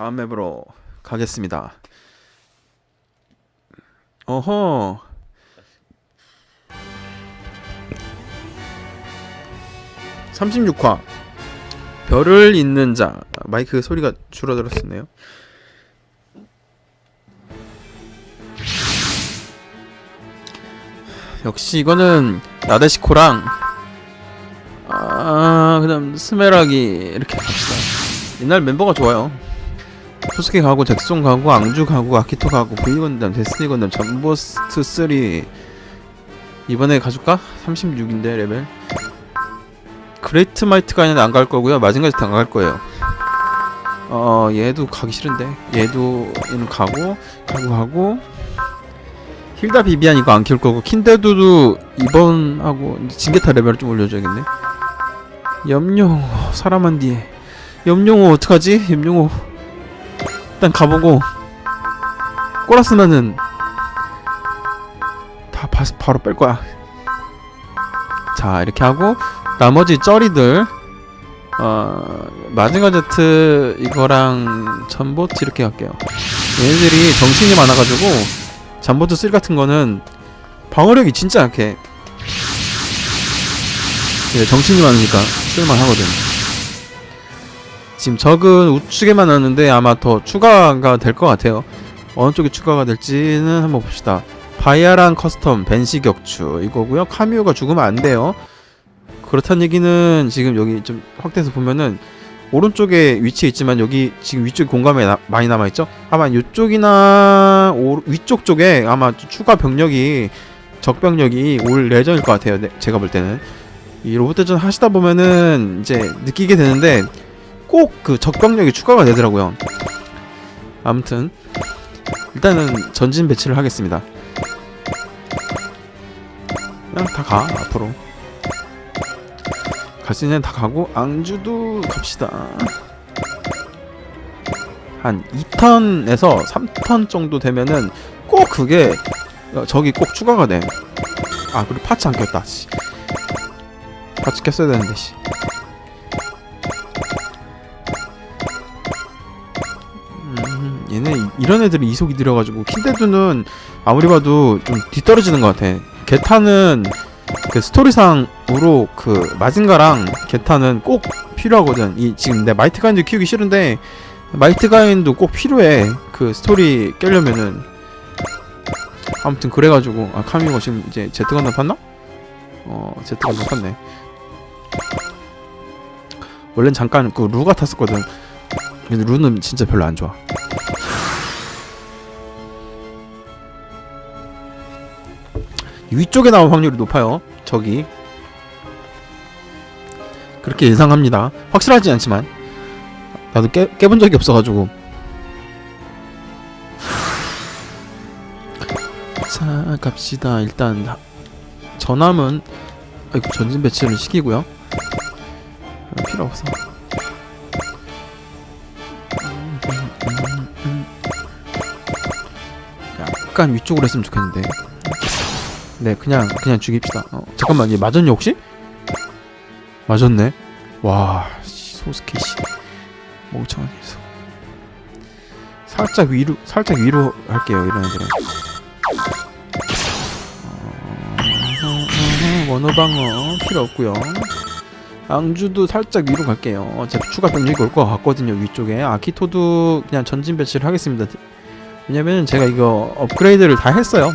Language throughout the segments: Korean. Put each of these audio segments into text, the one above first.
다음 맵으로 가겠습니다. 어허. (36화) 별을 잇는 자. 마이크 소리가 줄어들었었네요. 역시 이거는 나데시코랑 아 그다음 스메라기 이렇게 갑시다. 옛날 멤버가 좋아요 소스케 가고 잭송 가고 앙주 가고 아키토 가고 브이건담 데스니 건담 잠보스트 3 이번에 가줄까? 36인데 레벨? 그레이트 마이트가 안갈 거고요. 마징가 제트 안갈 거예요. 어 얘도 가기 싫은데. 얘도 얘는 가고 가고 가고. 힐다 비비안 이거 안 키울 거고 킨데두도 이번 하고 징게타 레벨을 좀 올려줘야겠네. 염룡 사람 한 뒤에. 염룡호 어떡하지? 염룡호 일단 가보고 꼬라스면은 다 바, 바로 뺄 거야. 자 이렇게 하고 나머지 쩌리들 어 마징가 제트 이거랑 전보트 이렇게 할게요. 얘네들이 정신이 많아가지고 잠보트 3 같은 거는 방어력이 진짜 약해. 예, 정신이 많으니까 쓸만하거든 지금 적은 우측에만 왔는데 아마 더 추가가 될 것 같아요. 어느 쪽에 추가가 될지는 한번 봅시다. 바이아랑 커스텀 벤시 격추. 이거고요. 카미오가 죽으면 안 돼요. 그렇다는 얘기는 지금 여기 좀 확대해서 보면은 오른쪽에 위치해 있지만 여기 지금 위쪽에 공감에 나, 많이 남아 있죠. 아마 이쪽이나 오, 위쪽 쪽에 아마 추가 병력이 적 병력이 올 예정일 것 같아요. 네, 제가 볼 때는. 이 로봇 대전 하시다 보면은 이제 느끼게 되는데 꼭 그 적병력이 추가가 되더라고요. 아무튼 일단은 전진 배치를 하겠습니다. 그냥 다 가 앞으로. 갈 수 있는 다 가고 앙주도 갑시다. 한 2턴에서 3턴 정도 되면은 꼭 그게 어, 저기 꼭 추가가 돼. 아 그리고 파츠 안 꼈다. 씨. 파츠 꼈어야 되는데 씨. 이- 이런 애들이 이속이 들어가지고 킨데드는 아무리 봐도 좀 뒤떨어지는 것 같아. 게타는 그 스토리상으로 그 마징가랑 게타는 꼭 필요하거든. 이 지금 내 마이트 가인도 키우기 싫은데 마이트 가인도 꼭 필요해. 그 스토리 깨려면은 아무튼 그래가지고 아 카미오가 지금 이제 제트 건담 팠나? 어 제트 건담 팠네. 원래는 잠깐 그 루가 탔었거든. 근데 루는 진짜 별로 안 좋아. 위쪽에 나올 확률이 높아요. 저기 그렇게 예상합니다. 확실하지 않지만 나도 깨, 깨본 적이 없어가지고 자 갑시다. 일단 하- 전함은 아이고 전진 배치를 시키고요. 어, 필요 없어. 음, 음, 음, 음. 약간 위쪽으로 했으면 좋겠는데. 네, 그냥 그냥 죽입시다. 어, 잠깐만, 얘 맞았냐 혹시? 맞았네. 와, 씨, 소스케 씨, 멍청하니서. 살짝 위로, 살짝 위로 할게요, 이런 애들은. 어, 원어방어 필요 없고요. 앙주도 살짝 위로 갈게요. 어차피 추가 병력이 올 것 같거든요, 위쪽에. 아키토도 그냥 전진 배치를 하겠습니다. 왜냐면 제가 이거 업그레이드를 다 했어요.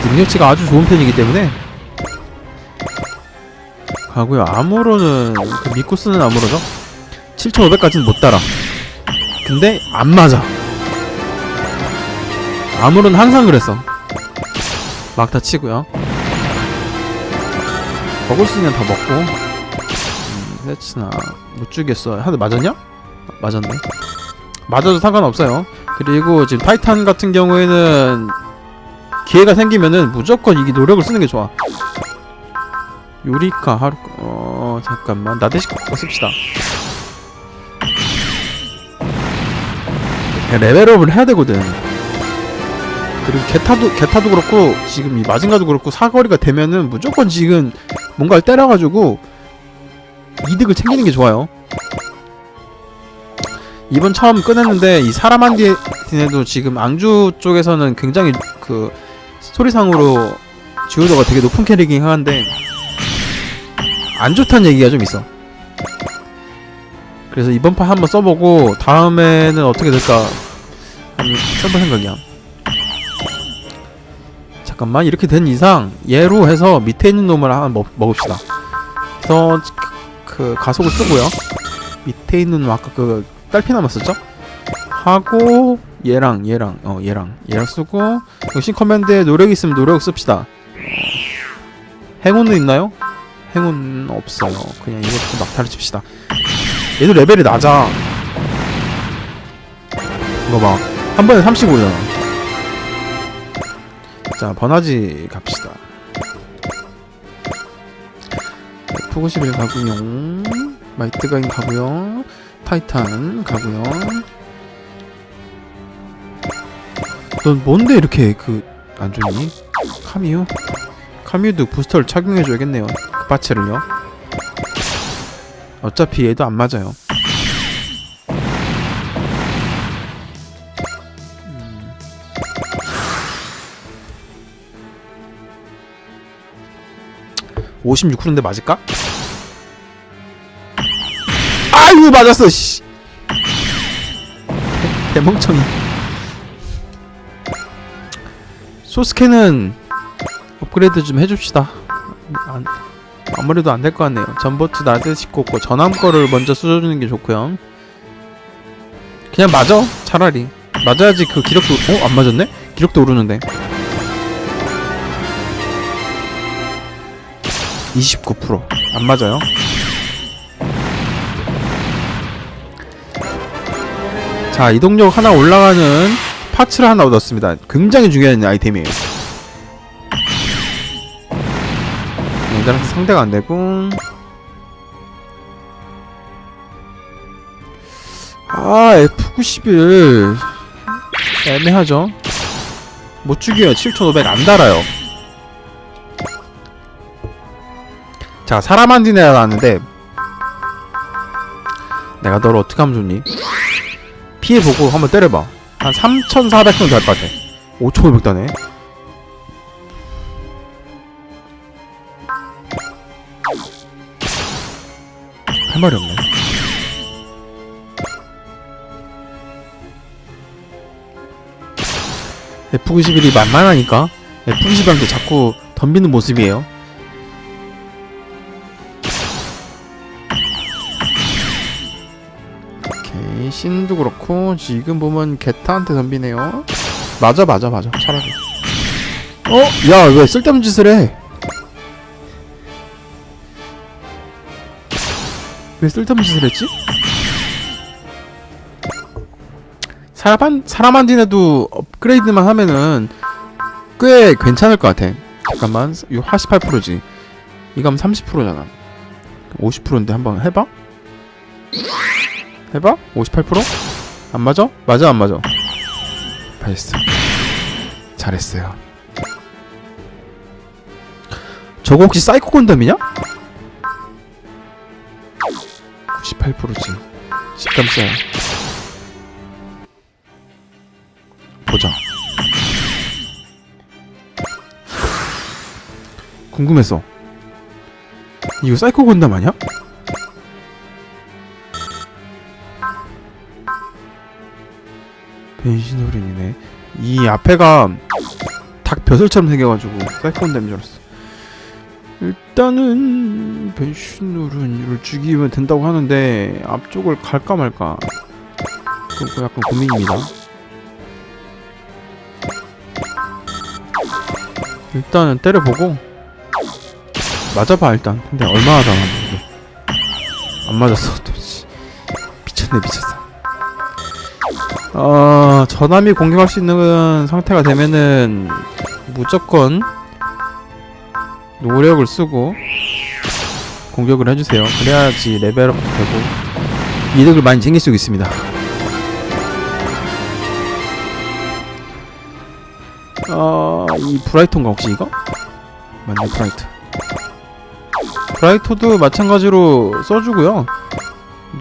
능력치가 아주 좋은 편이기 때문에. 가고요. 아무로는 그 믿고 쓰는 아무로죠? 7500까지는 못 따라. 근데 안 맞아. 아무로는 항상 그랬어. 막다 치고요. 먹을 수 있는 다 먹고. 음, 세츠나 못 주겠어 하드 맞았냐? 맞았네. 맞아도 상관없어요. 그리고 지금 타이탄 같은 경우에는 기회가 생기면은 무조건 이게 노력을 쓰는 게 좋아. 요리카 하루 어 잠깐만 나대식 거 씁시다. 레벨업을 해야 되거든. 그리고 게타도 게타도 그렇고 지금 이 마징가도 그렇고 사거리가 되면은 무조건 지금 뭔가를 때려가지고 이득을 챙기는 게 좋아요. 이번 처음 꺼냈는데 이 사람한테도 지금 앙주 쪽에서는 굉장히 그 스토리상으로 지오더가 되게 높은 캐릭이긴 한데 안 좋다는 얘기가 좀 있어. 그래서 이번 판 한번 써보고 다음에는 어떻게 될까 한번 써볼 생각이야. 잠깐만 이렇게 된 이상 얘로 해서 밑에 있는 놈을 한번 먹, 먹읍시다. 그래서 그, 그 가속을 쓰고요. 밑에 있는 놈 아까 그 딸피 남았었죠? 하고 얘랑 얘랑 어 얘랑 얘랑 쓰고 역시 커맨드에 노력 있으면 노력 씁시다. 행운은 있나요? 행운 없어요. 그냥 이것도 막타를 칩시다. 얘도 레벨이 낮아. 이거 봐. 한 번에 35잖아. 자, 번화지 갑시다. F91 가고요. 마이트가인 가고요. 타이탄 가고요. 넌 뭔데 이렇게 그 안 좋니? 카미유? 카미유도 부스터를 착용해줘야겠네요. 그 파츠를요. 어차피 얘도 안 맞아요. 음. 56%인데 맞을까? 아이고 맞았어 씨. 대멍청이. 소스캔은 업그레이드 좀 해줍시다. 안, 아무래도 안 될 것 같네요. 낮에 싣고 없고 전함 거를 먼저 써주는 게 좋고요. 그냥 맞아 차라리 맞아야지 그 기력도 어? 안 맞았네? 기력도 오르는데 29%안 맞아요 자 이동력 하나 올라가는 파츠를 하나 얻었습니다. 굉장히 중요한 아이템이에요. 얘들한테 상대가 안되고. 아 F91. 애매하죠? 못 죽여요 7500 안 달아요. 자 사람한디네라 나왔는데 내가 너를 어떻게 하면 좋니? 피해보고 한번 때려봐 한 3400 정도 될것 같아. 5500 다네. 할 말이 없네. F91이 만만하니까 F91한테 자꾸 덤비는 모습이에요 신도 그렇고 지금 보면 게타한테 덤비네요 맞아 맞아 맞아 차라리 어? 야 왜 쓸데없는 짓을 해? 왜 쓸데없는 짓을 했지? 사람 사람한테도 업그레이드만 하면은 꽤 괜찮을 것 같아. 잠깐만, 이거 48%지. 이거 하면 30%잖아. 50%인데 한번 해봐. 해봐? 58%? 안 맞아? 맞아 안 맞아? 잘했어. 잘했어요. 저거 혹시 사이코 건담이냐? 98%지. 식감 써요. 보자. 궁금했어. 이거 사이코 건담 아니야? 변신 어린이네. 이 앞에가 닭 벼슬처럼 생겨가지고 사이코 건담인 줄 알았어. 일단은 변신 어린이를 죽이면 된다고 하는데 앞쪽을 갈까 말까. 그거 약간 고민입니다. 일단은 때려보고 맞아봐 일단 근데 얼마나 당하는데 안 맞았어 또 씨. 미쳤네 미쳤어 어 전함이 공격할 수 있는 상태가 되면은 무조건 노력을 쓰고 공격을 해주세요. 그래야지 레벨업도 되고 이득을 많이 챙길 수 있습니다. 어, 이 브라이톤가 혹시 이거? 맞네 브라이트. 브라이토도 마찬가지로 써주고요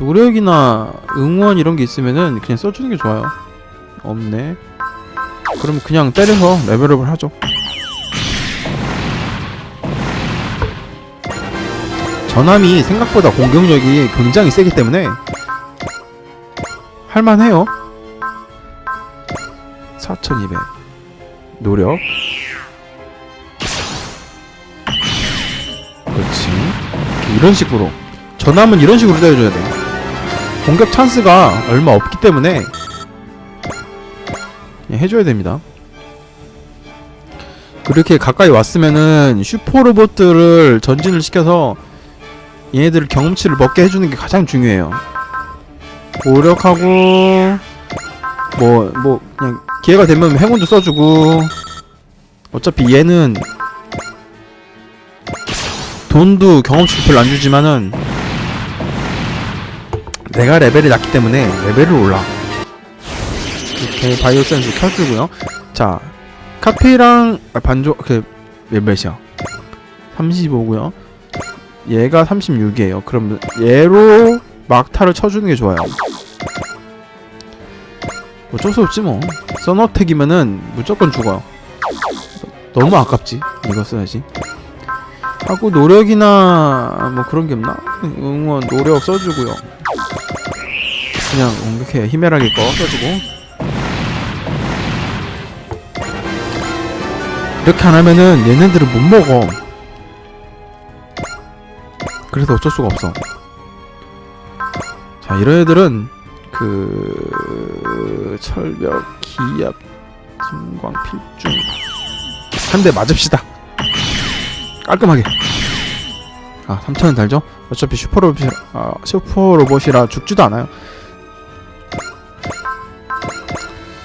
노력이나 응원 이런 게 있으면은 그냥 써주는 게 좋아요. 없네. 그럼 그냥 때려서 레벨업을 하죠. 전함이 생각보다 공격력이 굉장히 세기 때문에 할만해요. 4200 노력 그렇지 이런 식으로 전함은 이런 식으로 때려줘야 돼 공격 찬스가 얼마 없기 때문에 그냥 해줘야 됩니다. 그렇게 가까이 왔으면은 슈퍼 로봇들을 전진을 시켜서 얘네들 경험치를 먹게 해주는 게 가장 중요해요. 노력하고 뭐뭐 그냥 기회가 되면 행운도 써주고 어차피 얘는 돈도 경험치도 별로 안 주지만은 내가 레벨이 낮기 때문에 레벨을 올라. 이렇게 바이오 센스 켜주고요. 자 카페랑 아, 반조 그 몇몇이야 35고요. 얘가 36이에요. 그럼 얘로 막타를 쳐주는 게 좋아요. 어쩔 수 없지 뭐. 써너택이면은 무조건 죽어요. 너무 아깝지 이거 써야지 하고 노력이나 뭐 그런 게 없나? 응원 노력 써주고요. 그냥 공격해 히메라기 거 써주고. 이렇게 안 하면은 얘네들은 못 먹어. 그래서 어쩔 수가 없어. 자 이런 애들은 그 철벽 기압 증광 필중. 한 대 맞읍시다 깔끔하게 아 3천원 달죠? 어차피 슈퍼로봇이 아 슈퍼로봇이라 죽지도 않아요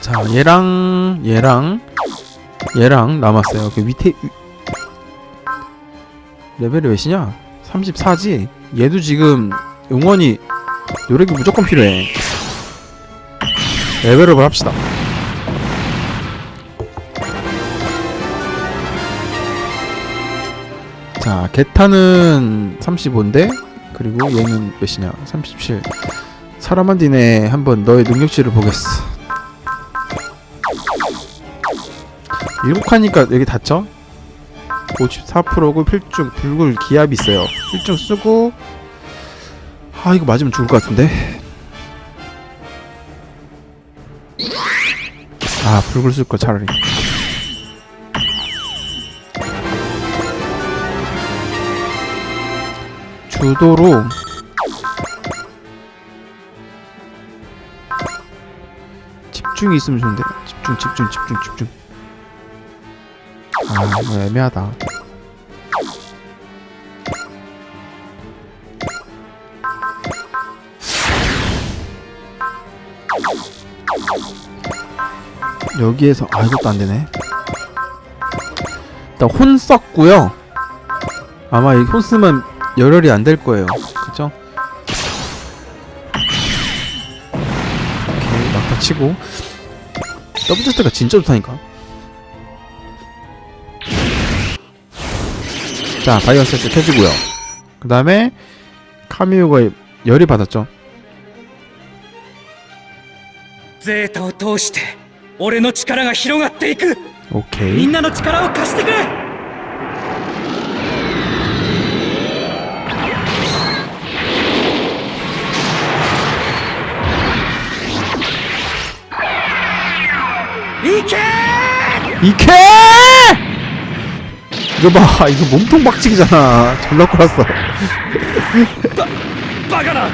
자 얘랑 얘랑 얘랑 남았어요 그 밑에 위- 레벨이 몇이냐? 34지? 얘도 지금 응원이 노력이 무조건 필요해 레벨업을 합시다 자 게타는 35인데 그리고 얘는 몇이냐? 37 사람한테네. 한번 너의 능력치를 보겠어. 일곱 칸이니까 여기 닿죠? 54%고 필중 불굴 기압이 있어요. 필중 쓰고 아 이거 맞으면 죽을 것 같은데? 아 불굴 쓸 거 차라리 주도로 집중이 있으면 좋은데. 집중 집중 집중 집중. 아 이거 애매하다. 여기에서 아 이것도 안 되네. 일단 혼 썼고요. 아마 이 혼 쓰면 열혈이 안 될 거예요 그죠? 오케이 막타 치고 더블 제스트가 진짜 좋다니까 자 바이오 세트 켜지고요 그 다음에 카미오가 열이 받았죠 ゼータを通して俺の力が広がっていくみ 오케이 んなの力を貸してくれ 이케! 이케! 이거 봐, 이거 몸통 박치기잖아. 졸라 꼬랐어. 빠가라!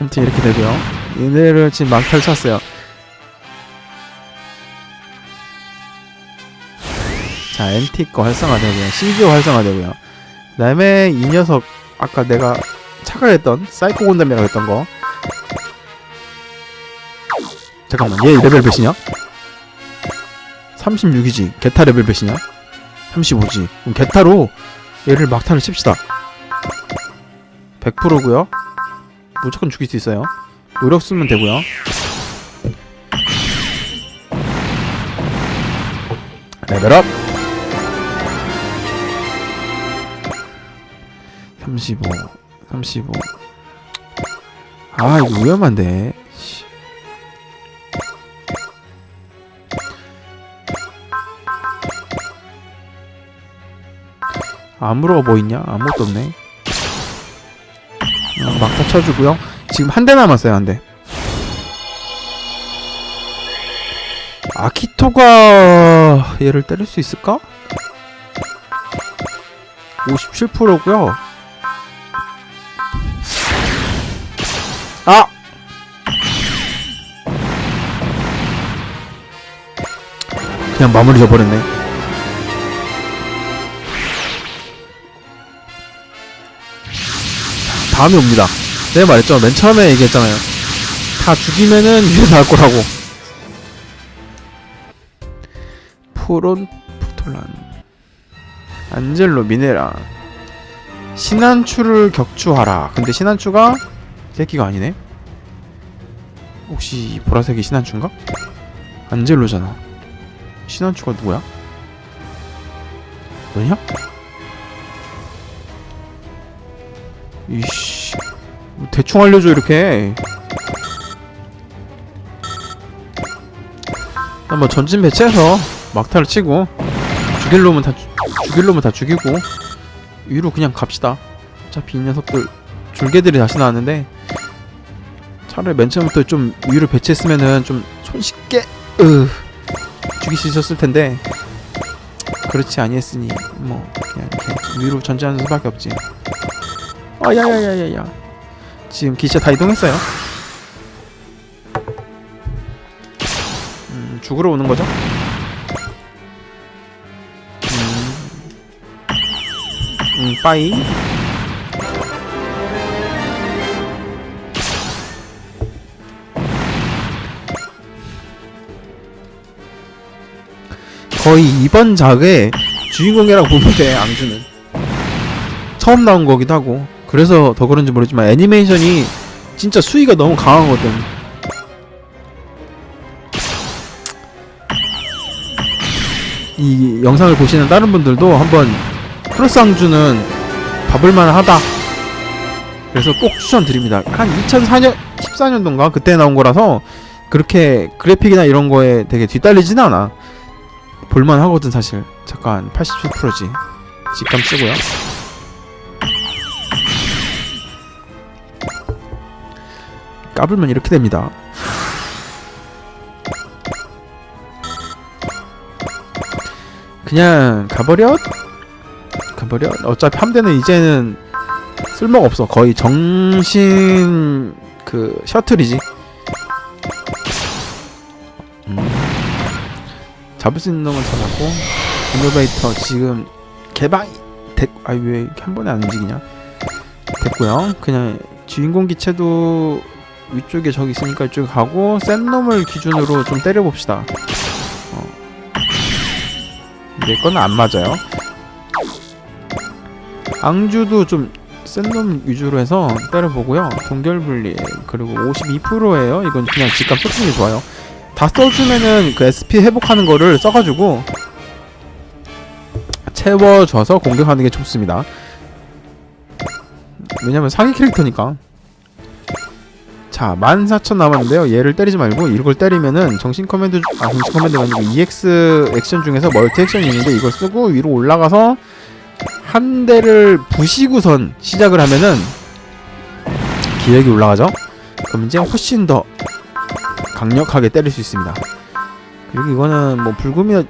아무튼 이렇게 되고요. 얘네를 지금 막 펼쳤어요. 자, 엔티 거 활성화되고요. CG 활성화되고요. 그 다음에 이 녀석, 아까 내가 착각했던 사이코 군담이라고 했던 거. 잠깐만 얘 레벨 몇이냐? 36이지. 게타 레벨 몇이냐? 35지. 그럼 게타로 얘를 막타를 칩시다. 100%고요. 무조건 죽일 수 있어요. 노력 쓰면 되고요. 레벨업! 35 35 아 이거 위험한데 아무로 뭐 있냐 아무것도 없네 그냥 막다 쳐주고요 지금 한 대 남았어요 한 대 아키토가 얘를 때릴 수 있을까? 57%고요. 아! 그냥 마무리 져버렸네. 다음이 옵니다. 내가 말했죠. 맨 처음에 얘기했잖아요. 다 죽이면은 이게 나을 거라고. 프론 포톨란 안젤로 미네라 신한추를 격추하라 근데 신한추가 새끼가 아니네 혹시 보라색이 신한추인가? 안젤로잖아 신한추가 누구야? 너냐? 이씨 뭐 대충 알려줘 이렇게 한번 전진 배치해서 막타를 치고 죽일 놈은 다 죽- 죽일 놈은 다 죽이고 위로 그냥 갑시다. 어차피 이 녀석들 졸개들이 다시 나왔는데 차라리 맨 처음부터 좀 위로 배치했으면은 좀 손쉽게 으 죽일 수 있었을 텐데 그렇지 아니했으니 뭐 그냥 이렇게 위로 전진하는 수밖에 없지. 아 야야야야야 지금 기차 다 이동했어요. 음, 죽으러 오는 거죠? 음, 빠이. 거의 이번 작의 주인공이라고 보면 돼, 앙주는. 처음 나온 거기도 하고. 그래서 더 그런지 모르지만 애니메이션이 진짜 수위가 너무 강하거든. 이 영상을 보시는 다른 분들도 한번 크로스 앙주는 봐볼만 하다. 그래서 꼭 추천드립니다. 한 2004년, 14년도인가 그때 나온 거라서 그렇게 그래픽이나 이런 거에 되게 뒤딸리진 않아. 볼만 하거든 사실. 잠깐 87%지. 직감 쓰고요. 까불면 이렇게 됩니다. 그냥 가버려? 가버려? 어차피 함대는 이제는 쓸모가 없어. 거의 정신 그 셔틀이지. 음. 잡을 수 있는 놈은 잡았고 이노베이터 지금 개방 됐 아왜 이렇게 한 번에 안 움직이냐? 됐고요. 그냥 주인공 기체도 위쪽에 저기 있으니까 이쪽에 가고 센 놈을 기준으로 좀 때려봅시다 내 거는 안 맞아요. 앙주도 좀 센 놈 위주로 해서 때려보고요. 동결분리 그리고 52%예요. 이건 그냥 직감 써주는 게 좋아요. 다 써주면은 그 SP 회복하는 거를 써가지고 채워줘서 공격하는 게 좋습니다. 왜냐면 사기 캐릭터니까. 자, 14,000 남았는데요. 얘를 때리지 말고 이걸 때리면은 정신 커맨드 아 정신 커맨드가 아니고 EX 액션 중에서 멀티 액션이 있는데 이걸 쓰고 위로 올라가서 한 대를 부시고선 시작을 하면은 기력이 올라가죠. 그럼 이제 훨씬 더 강력하게 때릴 수 있습니다. 그리고 이거는 뭐 불금이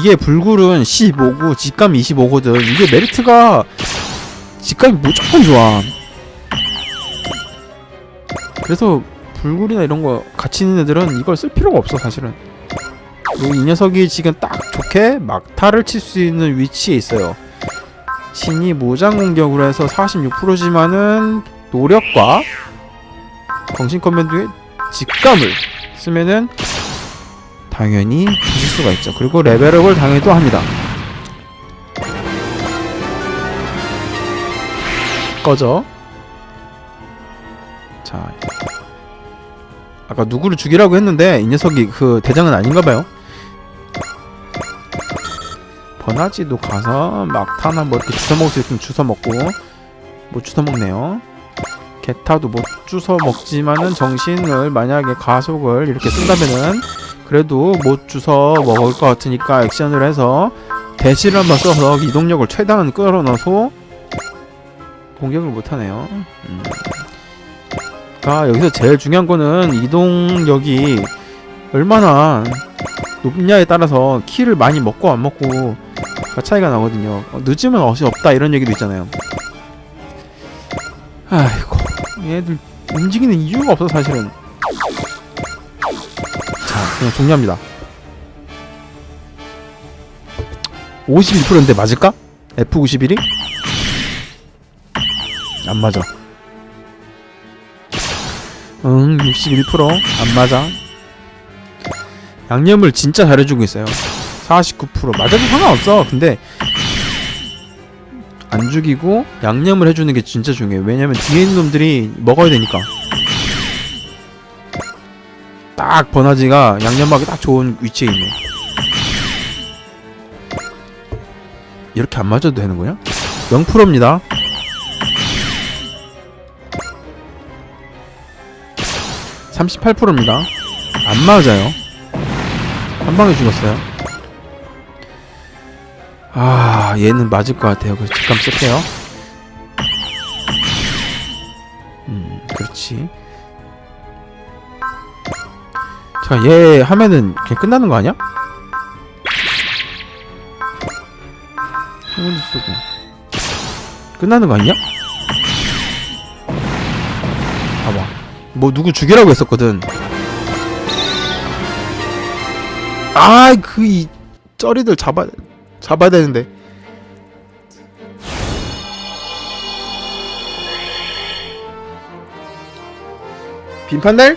이게 불굴은 15고 직감 25거든. 이게 메리트가 직감이 무조건 좋아. 그래서 불굴이나 이런 거 같이 있는 애들은 이걸 쓸 필요가 없어 사실은. 이 녀석이 지금 딱 좋게 막타를 칠 수 있는 위치에 있어요. 신이 무장 공격으로 해서 46%지만은 노력과 정신 커맨드의 직감을 쓰면은 당연히 부실 수가 있죠. 그리고 레벨업을 당연히 또 합니다. 꺼져. 자 아까 누구를 죽이라고 했는데 이 녀석이 그 대장은 아닌가 봐요 버나지도 가서 막타나 뭐 이렇게 주워 먹을 수 있으면 주워 먹고 못 주워 먹네요. 게타도 못 주워 먹지만은 정신을 만약에 가속을 이렇게 쓴다면은 그래도 못 주워 먹을 것 같으니까 액션을 해서 대시를 한번 써서 이동력을 최대한 끌어넣어서 공격을 못하네요. 음. 아 여기서 제일 중요한 거는 이동력이 얼마나 높냐에 따라서 키를 많이 먹고 안 먹고 가 차이가 나거든요. 어, 늦으면 어시 없다 이런 얘기도 있잖아요. 아이고 얘들 움직이는 이유가 없어 사실은. 자 그냥 종료합니다. 51%인데 맞을까? F91이? 안 맞아. 응, 61%안 맞아. 양념을 진짜 잘해주고 있어요. 49% 맞아도 상관없어. 근데 안 죽이고 양념을 해주는 게 진짜 중요해. 왜냐면 뒤에 있는 놈들이 먹어야 되니까. 딱 버나지가 양념하기 딱 좋은 위치에 있네. 이렇게 안 맞아도 되는 거야? 0%입니다. (38%입니다) 안 맞아요. 한 방에 죽었어요. 아 얘는 맞을 것 같아요. 그래서 직감 쓸게요. 음 그렇지. 자 얘 하면은 그냥 끝나는 거 아니야? 행운도 쓰고. 끝나는 거 아니야? 뭐 누구 죽이라고 했었거든 아이 그이 쩌리들 잡아 잡아야 되는데 빈판날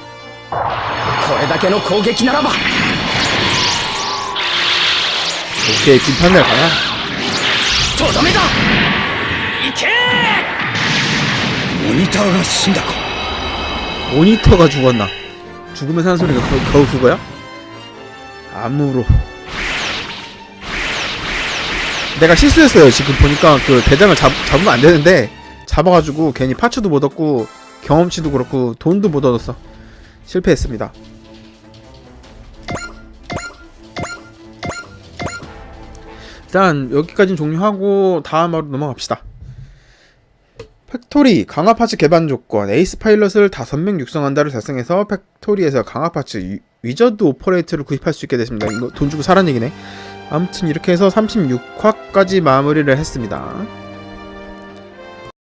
これだけの攻撃ならば 오케이 빈판날 가나 とどめだ行けモニターが死んだか 모니터가 죽었나? 죽으면 사는 소리가 겨, 겨우 그거야? 암으로. 내가 실수했어요. 지금 보니까 그 대장을 잡, 잡으면 안 되는데 잡아가지고 괜히 파츠도 못 얻고 경험치도 그렇고 돈도 못 얻었어 실패했습니다. 일단 여기까지는 종료하고 다음으로 넘어갑시다 팩토리 강화 파츠 개발 조건 에이스 파일럿을 5명 육성한다를 달성해서 팩토리에서 강화 파츠 위- 위저드 오퍼레이트를 구입할 수 있게 됐습니다. 이거 돈 주고 사란 얘기네. 아무튼 이렇게 해서 36화까지 마무리를 했습니다.